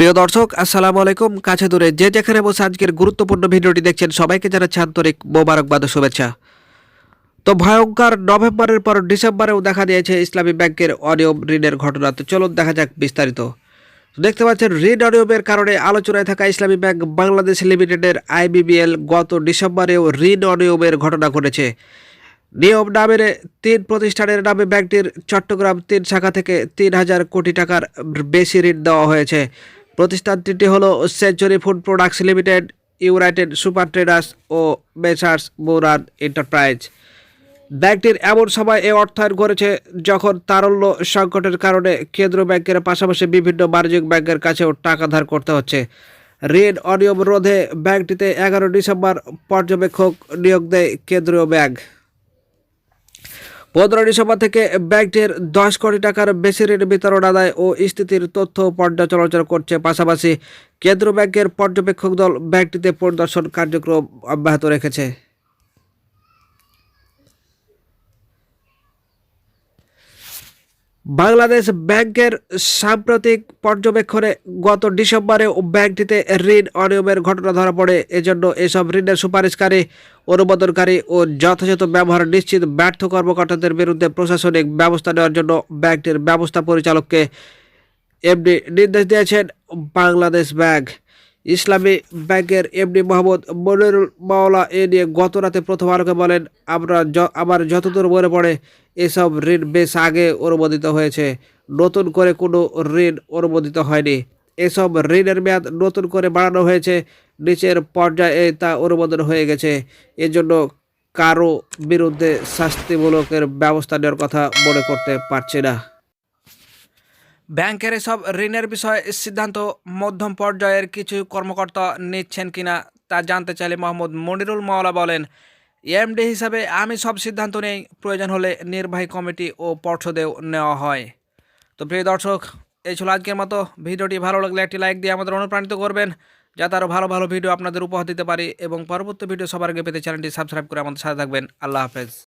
প্রিয় দর্শক, আসসালামু আলাইকুম। কাছে দূরে যে যেখানে বসে আজকের গুরুত্বপূর্ণ ভিডিওটি দেখছেন, সবাইকে জানাচ্ছি আন্তরিক মোবারকবাদ শুভেচ্ছা। তো ভয়ঙ্কর নভেম্বরের পর ডিসেম্বরেও দেখা দিয়েছে ইসলামী ব্যাংকের অনিয়ম ঋণের ঘটনা। তো চলুন দেখা যাক বিস্তারিত। দেখতে পাচ্ছেন, ঋণ অনিয়মের কারণে আলোচনায় থাকা ইসলামী ব্যাংক বাংলাদেশ লিমিটেডের আইবিবিএল গত ডিসেম্বরেও ঋণ অনিয়মের ঘটনা ঘটেছে। নিয়ম নামের তিন প্রতিষ্ঠানের নামে ব্যাংকটির চট্টগ্রাম তিন শাখা থেকে তিন হাজার কোটি টাকার বেশি ঋণ দেওয়া হয়েছে। প্রতিষ্ঠানটি হলো century food products limited united super traders ও মেসার্স মুরান এন্টারপ্রাইজ ব্যাংকটির এমন সময় এ অর্থায়ন করেছে যখন তারল্য সংকটের কারণে কেন্দ্রীয় ব্যাংকের পাশাপাশি বিভিন্ন বাণিজ্যিক ব্যাংকের কাছেও টাকা ধার করতে হচ্ছে। ঋণ অনিয়ম রোধে ব্যাংকটিতে এগারো ডিসেম্বর পর্যবেক্ষক নিয়োগ দেয় কেন্দ্রীয় ব্যাংক। পনেরো ডিসেম্বর থেকে ব্যাংকটির দশ কোটি টাকার বেশি ঋণ বিতরণ আদায় ও স্থিতির তথ্য পর্যালোচনা করছে পাশাপাশি কেন্দ্র ব্যাংকের পর্যবেক্ষক দল ব্যাংকটিতে পরিদর্শন কার্যক্রম অব্যাহত রেখেছে। বাংলাদেশ ব্যাংকের সাম্প্রতিক পর্যবেক্ষণে গত ডিসেম্বরে ব্যাংকটিতে ঋণ অনিয়মের ঘটনা ধরা পড়ে। এজন্য এসব ঋণের সুপারিশকারী, অনুমোদনকারী ও যথাযথ ব্যবহার নিশ্চিত ব্যর্থ কর্মকর্তাদের বিরুদ্ধে প্রশাসনিক ব্যবস্থা নেওয়ার জন্য ব্যাংকটির ব্যবস্থা পরিচালককে এমডি নির্দেশ দিয়েছেন বাংলাদেশ ব্যাংক। ইসলামী ব্যাংকের এমডি মোহাম্মদ মনিরুল মাওলা এ নিয়ে গত রাতে প্রথম আলোকে বলেন, আমরা আমার যতদূর মনে পড়ে, এসব ঋণ বেশ আগে অনুমোদিত হয়েছে। নতুন করে কোনো ঋণ অনুমোদিত হয়নি। এসব ঋণের মেয়াদ নতুন করে বাড়ানো হয়েছে, নিচের পর্যায়ে তা অনুমোদন হয়ে গেছে। এজন্য কারও বিরুদ্ধে শাস্তিমূলকের ব্যবস্থা নেওয়ার কথা মনে করতে পারছি না। ব্যাংকের এসব ঋণের বিষয়ে সিদ্ধান্ত মধ্যম পর্যায়ের কিছু কর্মকর্তা নিচ্ছেন কিনা তা জানতে চাইলে মোহাম্মদ মনিরুল মাওলা বলেন এমডি হিসাবে আমি সব সিদ্ধান্ত নেই। প্রয়োজন হলে নির্বাহী কমিটি ও পর্ষদেও নেওয়া হয়। তো প্রিয় দর্শক, এই ছিল আজকের মতো। ভিডিওটি ভালো লাগলে একটি লাইক দিয়ে আমাদের অনুপ্রাণিত করবেন, যাতে আরও ভালো ভালো ভিডিও আপনাদের উপহার দিতে পারি এবং পরবর্তী ভিডিও সবার আগে পেতে চ্যানেলটি সাবস্ক্রাইব করে আমাদের সাথে থাকবেন। আল্লাহ হাফেজ।